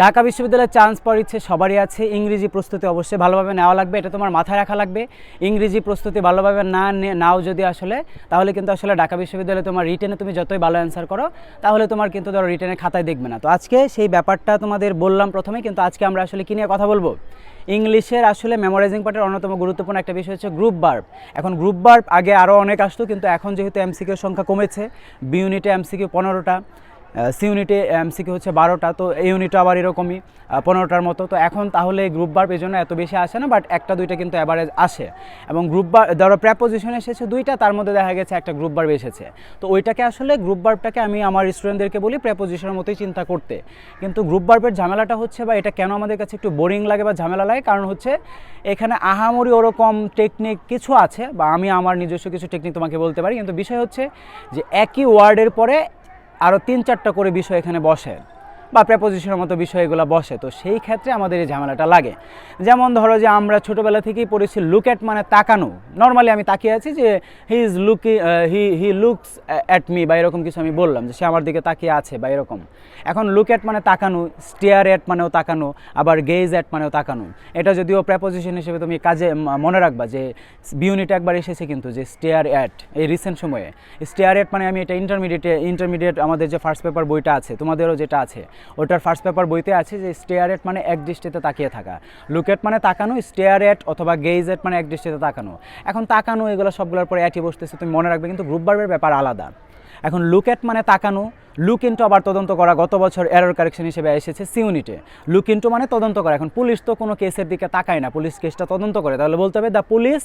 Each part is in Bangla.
ঢাকা বিশ্ববিদ্যালয়ে চান্স পাওয়ার ইচ্ছে সবারই আছে। ইংরেজি প্রস্তুতি অবশ্যই ভালোভাবে নেওয়া লাগবে, এটা তোমার মাথায় রাখা লাগবে। ইংরেজি প্রস্তুতি ভালোভাবে না নাও যদি আসলে, তাহলে কিন্তু আসলে ঢাকা বিশ্ববিদ্যালয়ে তোমার রিটেনে তুমি যতই ভালো অ্যান্সার করো, তাহলে তোমার কিন্তু ধরো রিটেনের খাতায় দেখবে না। তো আজকে সেই ব্যাপারটা তোমাদের বললাম প্রথমে, কিন্তু আজকে আমরা আসলে কি নিয়ে কথা বলব? ইংলিশের আসলে মেমোরাইজিং পার্টের অন্যতম গুরুত্বপূর্ণ একটা বিষয় হচ্ছে গ্রুপ বার্ব এখন গ্রুপ বার্ব আগে আরও অনেক আসতো, কিন্তু এখন যেহেতু এমসিকিউর সংখ্যা কমেছে বি ইউনিটে এমসিকিউ পনেরোটা সি ইউনিটে এমসিকিউ হচ্ছে বারোটা, তো এই ইউনিটও আবার এরকমই পনেরোটার মতো। তো এখন তাহলে গ্রুপ বার্ব এই জন্য এত বেশি আসে না বাট একটা, দুইটা কিন্তু অ্যাভারেজ আসে। এবং গ্রুপ বার ধরো প্র্যাপোজিশন এসেছে দুইটা, তার মধ্যে দেখা গেছে একটা গ্রুপ বার্ব এসেছে। তো ওইটাকে আসলে গ্রুপ বার্বটাকে আমি আমার স্টুডেন্টদেরকে বলি প্র্যাপোজিশনের মতোই চিন্তা করতে। কিন্তু গ্রুপ বার্বের ঝামেলাটা হচ্ছে বা এটা কেন আমাদের কাছে একটু বোরিং লাগে বা ঝামেলা লাগে, কারণ হচ্ছে এখানে আহামরি ওরকম টেকনিক কিছু আছে, বা আমি আমার নিজস্ব কিছু টেকনিক তোমাকে বলতে পারি। কিন্তু বিষয় হচ্ছে যে একই ওয়ার্ডের পরে আরও তিন চারটা করে বিষয় এখানে বসে। বা প্রেপোজিশনের মতো বিষয়গুলো বসে। তো সেই ক্ষেত্রে আমাদের এই ঝামেলাটা লাগে। যেমন ধরো যে আমরা ছোটোবেলা থেকেই পড়েছি লুক অ্যাট মানে তাকানো। নর্মালি আমি তাকিয়ে আছি যে he is looking he he looks at me বা এরকম কিছু আমি বললাম যে, সে আমার দিকে তাকিয়ে আছে বা এরকম। এখন লুক অ্যাট মানে তাকানো স্টেয়ার অ্যাট মানেও তাকানো, আবার গেজ অ্যাট মানেও তাকানো। এটা যদিও প্রেপোজিশন হিসেবে তুমি কাজে মনে রাখবা যে, বিউনিট একবার এসেছে কিন্তু যে স্টেয়ার অ্যাট এই রিসেন্ট সময়ে। স্টেয়ার অ্যাট মানে আমি এটা ইন্টারমিডিয়েটে ইন্টারমিডিয়েট আমাদের যে ফার্স্ট পেপার বইটা আছে, তোমাদেরও যেটা আছে ওটার ফার্স্ট পেপার বইতে আছে যে স্টেয়ার অ্যাট মানে এক দৃষ্টিতে তাকিয়ে থাকা লুকেট মানে তাকানো স্টেয়ার অ্যাট অথবা অ্যাট মানে এক দৃষ্টিতে তাকানো। এখন তাকানো, এগুলো সবগুলোর পরে অ্যাটই বসতেছে, তুমি মনে রাখবে কিন্তু গ্রুপ বার্বের ব্যাপার আলাদা। এখন লুকেট মানে তাকানো লুক ইন্টু আবার তদন্ত করা, গত বছর এরর কারেকশন হিসেবে এসেছে সি ইউনিটে লুক ইন্টু মানে তদন্ত করা, এখন পুলিশ তো কোনো কেসের দিকে তাকায় না, পুলিশ কেসটা তদন্ত করে, তাহলে বলতে হবে the police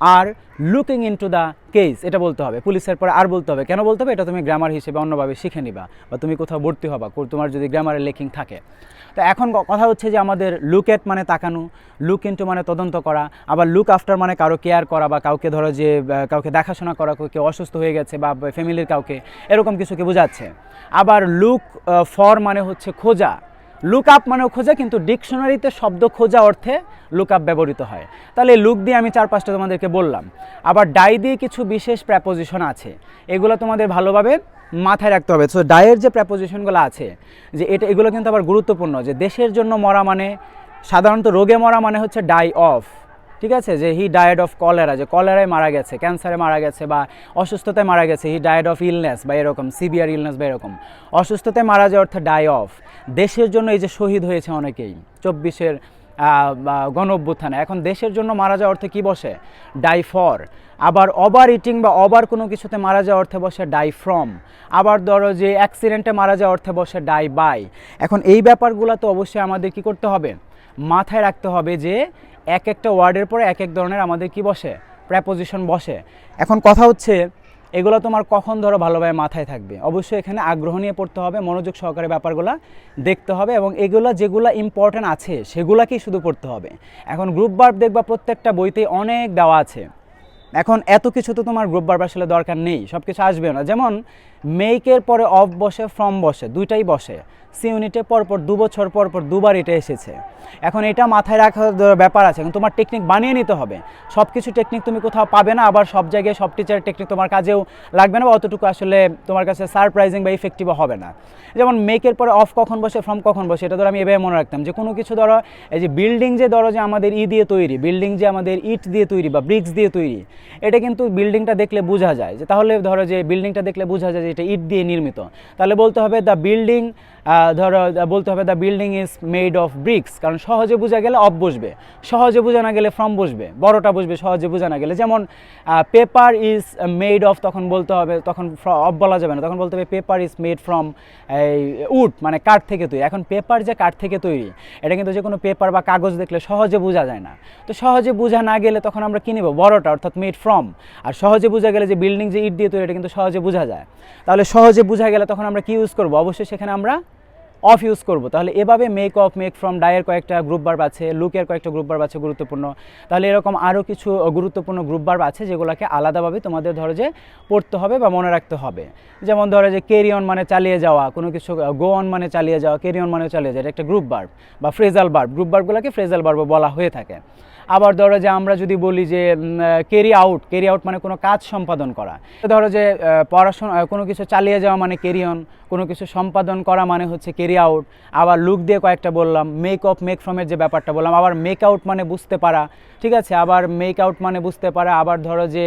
are looking into the case এটা বলতে হবে। পুলিশের পরে আর বলতে হবে। কেন বলতে হবে? এটা তুমি গ্রামার হিসেবে অন্যভাবে শিখে নিবা বা তুমি কোথাও ভর্তি হবা তোমার যদি গ্রামারের লেখিং থাকে। তো এখন কথা হচ্ছে যে আমাদের লুক এট মানে তাকানো লুক ইনটু মানে তদন্ত করা, আবার লুক আফটার মানে কারও কেয়ার করা বা কাউকে ধরো যে কাউকে দেখাশোনা করা কেউ অসুস্থ হয়ে গেছে বা ফ্যামিলির কাউকে, এরকম কিছুকে বোঝাচ্ছে? আবার লুক ফর মানে হচ্ছে খোঁজা। লুক আপ মানেও খোঁজা, কিন্তু ডিকশনারিতে শব্দ খোঁজা অর্থে লুক আপ ব্যবহৃত হয়। তাহলে লুক দিয়ে আমি চার পাঁচটা তোমাদেরকে বললাম। আবার ডাই দিয়ে কিছু বিশেষ প্র্যাপোজিশন আছে। এগুলো তোমাদের ভালোভাবে মাথায় রাখতে হবে। সো ডায়ের যে প্র্যাপোজিশনগুলো আছে, যে এটা, এগুলো কিন্তু আবার গুরুত্বপূর্ণ, যে দেশের জন্য মরা মানে সাধারণত রোগে মরা মানে হচ্ছে ডাই অফ ঠিক আছে? যে হি ডায়েড অফ কলেরা যে কলেরায় মারা গেছে ক্যান্সারে মারা গেছে বা অসুস্থতায় মারা গেছে হি ডায়েড অফ ইলনেস বা এরকম সিভিয়ার ইলনেস বা এরকম। অসুস্থতায় মারা যায় অর্থে ডাই অফ দেশের জন্য এই যে শহীদ হয়েছে অনেকেই, চব্বিশের গণ অভ্যুত্থানে। এখন দেশের জন্য মারা যাওয়া অর্থে কী বসে? ডাই ফর আবার ওভার ইটিং বা ওভার কোনো কিছুতে মারা যাওয়া অর্থে বসে ডাই ফ্রম আবার ধরো যে অ্যাক্সিডেন্টে মারা যাওয়া অর্থে বসে ডাই বাই এখন এই ব্যাপারগুলো তো অবশ্যই আমাদের কি করতে হবে? মাথায় রাখতে হবে যে এক একটা ওয়ার্ডের পরে এক এক ধরনের আমাদের কি বসে? প্রেপোজিশন বসে। এখন কথা হচ্ছে এগুলো তোমার কখন ধরো ভালোভাবে মাথায় থাকবে? অবশ্যই এখানে আগ্রহ নিয়ে পড়তে হবে, মনোযোগ সহকারে ব্যাপারগুলো দেখতে হবে এবং এগুলো যেগুলো ইম্পর্ট্যান্ট আছে, সেগুলোকেই শুধু পড়তে হবে। এখন গ্রুপ বার্ব দেখবা প্রত্যেকটা বইতে অনেক দেওয়া আছে। এখন এত কিছু তো তোমার গ্রুপ বার্ব আসলে দরকার নেই সব কিছু আসবে না। যেমন মেকের পরে অফ বসে ফ্রম বসে, দুইটাই বসে। সি ইউনিটে পরপর দু বছর পর পর, দুবার এটা এসেছে। এখন এটা মাথায় রাখার ব্যাপার আছে। এখন তোমার টেকনিক বানিয়ে নিতে হবে। সব কিছু টেকনিক তুমি কোথাও পাবে না, আবার সব জায়গায় সব টিচারের টেকনিক তোমার কাজেও লাগবে না বা অতটুকু আসলে তোমার কাছে সারপ্রাইজিং বা ইফেক্টিভও হবে না। যেমন মেকের পরে অফ কখন বসে ফ্রম কখন বসে, এটা ধরো আমি এভাবে মনে রাখতাম যে, কোনো কিছু ধরো, এই যে বিল্ডিং যে ধরো যে আমাদের ই দিয়ে তৈরি বিল্ডিং যে আমাদের ইট দিয়ে তৈরি বা ব্রিক্স দিয়ে তৈরি এটা কিন্তু বিল্ডিংটা দেখলে বোঝা যায় যে তাহলে ধরো যে বিল্ডিংটা দেখলে বোঝা যায় যে এটা ইট দিয়ে নির্মিত। তাহলে বলতে হবে দ্য বিল্ডিং ধরো বলতে হবে the building is made of bricks কারণ সহজে বোঝা গেলে অফ বসবে। সহজে বোঝা না গেলে ফ্রম বসবে, বড়টা বসবে, সহজে বোঝা না গেলে। যেমন পেপার ইজ মেড অফ তখন বলতে হবে, তখন অফ বলা যাবে না, তখন বলতে হবে পেপার ইজ মেড ফ্রম এই উড মানে কাঠ থেকে তৈরি। এখন পেপার যে কাঠ থেকে তৈরি, এটা কিন্তু যে কোনো পেপার বা কাগজ দেখলে সহজে বোঝা যায় না। তো সহজে বোঝা না গেলে তখন আমরা কী নেব? বড়টা, অর্থাৎ মেড ফ্রম আর সহজে বোঝা গেলে যে বিল্ডিং যে ইট দিয়ে তৈরি, এটা কিন্তু সহজে বোঝা যায়। তাহলে সহজে বোঝা গেলে তখন আমরা কি ইউজ করব? অবশ্যই সেখানে আমরা অফ ইউজ করব। তাহলে এভাবে মেক অফ মেক ফ্রম ডায়ের কয়েকটা গ্রুপ বার্ব আছে লুকের কয়েকটা গ্রুপ বার্ব আছে গুরুত্বপূর্ণ। তাহলে এরকম আরও কিছু গুরুত্বপূর্ণ গ্রুপ বার্ব আছে যেগুলোকে আলাদাভাবে তোমাদের ধরো যে পড়তে হবে বা মনে রাখতে হবে। যেমন ধরো যে ক্যারি অন মানে চালিয়ে যাওয়া, কোনো কিছু গো অন মানে চালিয়ে যাওয়া ক্যারি অন মানে চালিয়ে যাওয়া, এটা একটা গ্রুপ বার্ব বা ফ্রেজাল বার্ব গ্রুপ বার্বগুলোকে ফ্রেজাল বার্ব বলা হয়ে থাকে। আবার ধরো যে আমরা যদি বলি যে ক্যারি আউট ক্যারি আউট মানে কোনো কাজ সম্পাদন করা। ধরো যে পড়াশোনা কোনো কিছু চালিয়ে যাওয়া মানে ক্যারি অন কোনো কিছু সম্পাদন করা মানে হচ্ছে ক্যারি ক্যারি আউট আবার লুক দিয়ে কয়েকটা বললাম মেক অফ মেক ফ্রমের যে ব্যাপারটা বললাম, আবার মেক আউট মানে বুঝতে পারা, ঠিক আছে? আবার মেক আউট মানে বুঝতে পারা, আবার ধরো যে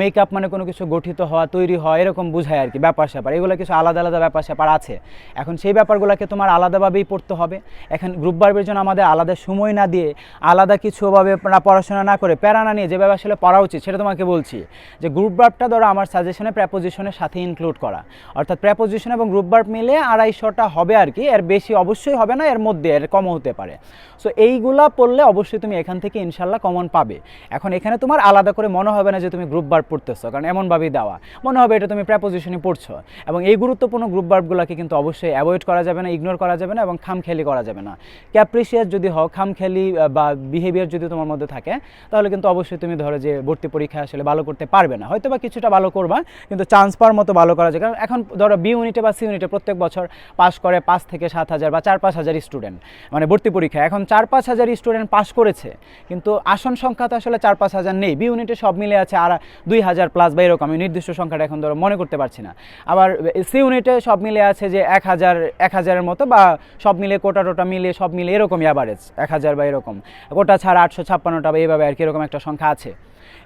মেক আপ মানে কোনো কিছু গঠিত হওয়া, তৈরি হওয়া, এরকম বোঝায় আর কি, ব্যাপার স্যাপার। এগুলো কিছু আলাদা আলাদা ব্যাপার স্যাপার আছে। এখন সেই ব্যাপারগুলোকে তোমার আলাদাভাবেই পড়তে হবে। এখন গ্রুপ বার্বের জন্য আমাদের আলাদা সময় না দিয়ে আলাদা কিছুভাবে পড়াশোনা না করে, প্যারা না নিয়ে যেভাবে আসলে পড়া উচিত, সেটা তোমাকে বলছি যে গ্রুপ বার্বটা ধরো আমার সাজেশনে প্র্যাপোজিশনের সাথে ইনক্লুড করা। অর্থাৎ প্র্যাপোজিশন এবং গ্রুপ বার্ব মিলে আড়াইশোটা হবে আর কি এর বেশি অবশ্যই হবে না, এর মধ্যে এর কমও হতে পারে। সো এইগুলা পড়লে অবশ্যই তুমি এখান থেকে ইনশাল্লাহ কমন পাবে। এখন এখানে তোমার আলাদা করে মনে হবে না যে তুমি গ্রুপ বার্ব পড়তেছো, কারণ এমনভাবেই দেওয়া। মনে হবে এটা তুমি প্র্যাপোজিশনে পড়ছো। এবং এই গুরুত্বপূর্ণ গ্রুপ বার্বগুলোকে কিন্তু অবশ্যই অ্যাভয়েড করা যাবে না ইগনোর করা যাবে না এবং খামখেয়ালি করা যাবে না। ক্যাপ্রিসিয়াস যদি হও, খামখেয়ালি বা বিহেভিয়ার যদি তোমার মধ্যে থাকে, তাহলে কিন্তু অবশ্যই তুমি ধরো যে ভর্তি পরীক্ষা আসলে ভালো করতে পারবে না। হয়তো বা কিছুটা ভালো করবা, কিন্তু চান্স পাওয়ার মতো ভালো করা যায়। কারণ এখন ধরো বি ইউনিটে বা সি ইউনিটে প্রত্যেক বছর পাস করে পাঁচ থেকে সাত হাজার বা চার পাঁচ হাজার স্টুডেন্ট মানে ভর্তি পরীক্ষা। এখন চার পাঁচ হাজার স্টুডেন্ট পাস করেছে, কিন্তু আসন সংখ্যা তো আসলে চার পাঁচ হাজার নেই। বি ইউনিটে সব মিলে আছে আর দুই হাজার প্লাস বা এরকম আমি নির্দিষ্ট সংখ্যাটা এখন ধরো মনে করতে পারছি না। আবার সি ইউনিটে সব মিলে আছে যে এক হাজার, এক হাজারের মতো বা সব মিলে কোটা টোটা মিলে, সব মিলে এরকমই অ্যাভারেজ এক হাজার বা এরকম। কোটা ছাড়া আটশো ছাপ্পান্নটা বা এইভাবে আর কি এরকম একটা সংখ্যা আছে।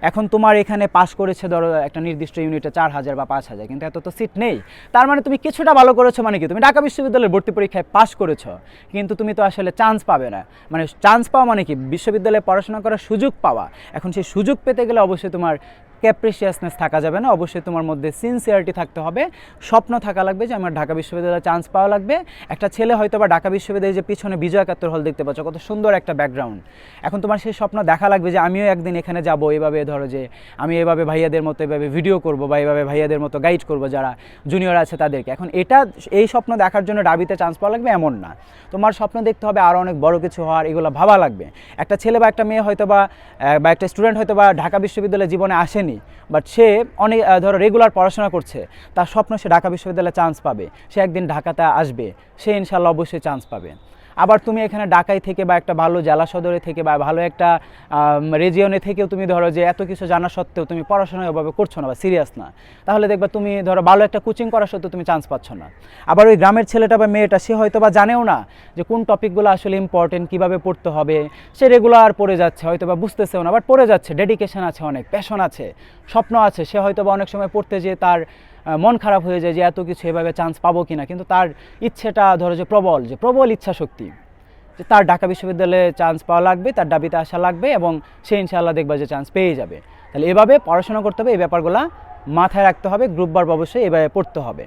এখন তোমার এখানে পাশ করেছে ধরো একটা নির্দিষ্ট ইউনিটে চার হাজার বা পাঁচ হাজার, কিন্তু এত তো সিট নেই। তার মানে তুমি কিছুটা ভালো করেছ মানে কি? তুমি ঢাকা বিশ্ববিদ্যালয়ের ভর্তি পরীক্ষায় পাশ করেছ, কিন্তু তুমি তো আসলে চান্স পাবে না। মানে চান্স পাওয়া মানে কি? বিশ্ববিদ্যালয়ে পড়াশোনা করার সুযোগ পাওয়া। এখন সেই সুযোগ পেতে গেলে অবশ্যই তোমার ক্যাপ্রিসিয়াসনেস থাকা যাবে না। অবশ্যই তোমার মধ্যে সিনসিয়ারিটি থাকতে হবে। স্বপ্ন থাকা লাগবে যে আমার ঢাকা বিশ্ববিদ্যালয়ে চান্স পাওয়া লাগবে। একটা ছেলে হয়তো বা ঢাকা বিশ্ববিদ্যালয়ে যে পিছনে বিজয় একাত্তর হল দেখতে পাচ্ছ, কত সুন্দর একটা ব্যাকগ্রাউন্ড এখন তোমার সেই স্বপ্ন দেখা লাগবে যে আমিও একদিন এখানে যাব, এভাবে ধরো যে আমি এভাবে ভাইয়াদের মতো এভাবে ভিডিও করব বা এভাবে ভাইয়াদের মতো গাইড করব যারা জুনিয়র আছে তাদেরকে। এখন এটা, এই স্বপ্ন দেখার জন্য ডাবিতে চান্স পাওয়া লাগবে এমন না। তোমার স্বপ্ন দেখতে হবে আরও অনেক বড় কিছু হওয়ার, এগুলো ভাবা লাগবে। একটা ছেলে বা একটা মেয়ে হয়তো বা বা একটা স্টুডেন্ট হয়তো বা ঢাকা বিশ্ববিদ্যালয়ে জীবনে আসেনি বাট সে অনেক ধরো রেগুলার পড়াশোনা করছে। তার স্বপ্ন সে ঢাকা বিশ্ববিদ্যালয়ে চান্স পাবে। সে একদিন ঢাকাতে আসবে। সে ইনশাল্লাহ অবশ্যই চান্স পাবে। আবার তুমি এখানে ঢাকায় থেকে বা একটা ভালো জেলা সদরে থেকে বা ভালো একটা রেজিয়নে থেকেও তুমি ধরো যে এত কিছু জানা সত্ত্বেও তুমি পড়াশোনা ওভাবে করছ না বা সিরিয়াস না। তাহলে দেখবা তুমি ধরো ভালো একটা কোচিং করা সত্ত্বেও তুমি চান্স পাচ্ছ না। আবার ওই গ্রামের ছেলেটা বা মেয়েটা, সে হয়তো বা জানেও না যে কোন টপিকগুলো আসলে ইম্পর্টেন্ট কীভাবে পড়তে হবে। সে রেগুলার পড়ে যাচ্ছে, হয়তো বা বুঝতেছেও না বাট পড়ে যাচ্ছে। ডেডিকেশন আছে অনেক প্যাশন আছে, স্বপ্ন আছে। সে হয়তো বা অনেক সময় পড়তে যেয়ে তার মন খারাপ হয়ে যায় যে এত কিছু এভাবে চান্স পাবো কিনা। কিন্তু তার ইচ্ছেটা ধরো যে প্রবল যে প্রবল ইচ্ছা শক্তি যে তার ঢাকা বিশ্ববিদ্যালয়ে চান্স পাওয়া লাগবে, তার দাবিতে আসা লাগবে এবং সে ইনশাল্লাহ দেখবে যে চান্স পেয়ে যাবে। তাহলে এভাবে পড়াশোনা করতে হবে, এই ব্যাপারগুলো মাথায় রাখতে হবে গ্রুপ বার অবশ্যই এভাবে পড়তে হবে।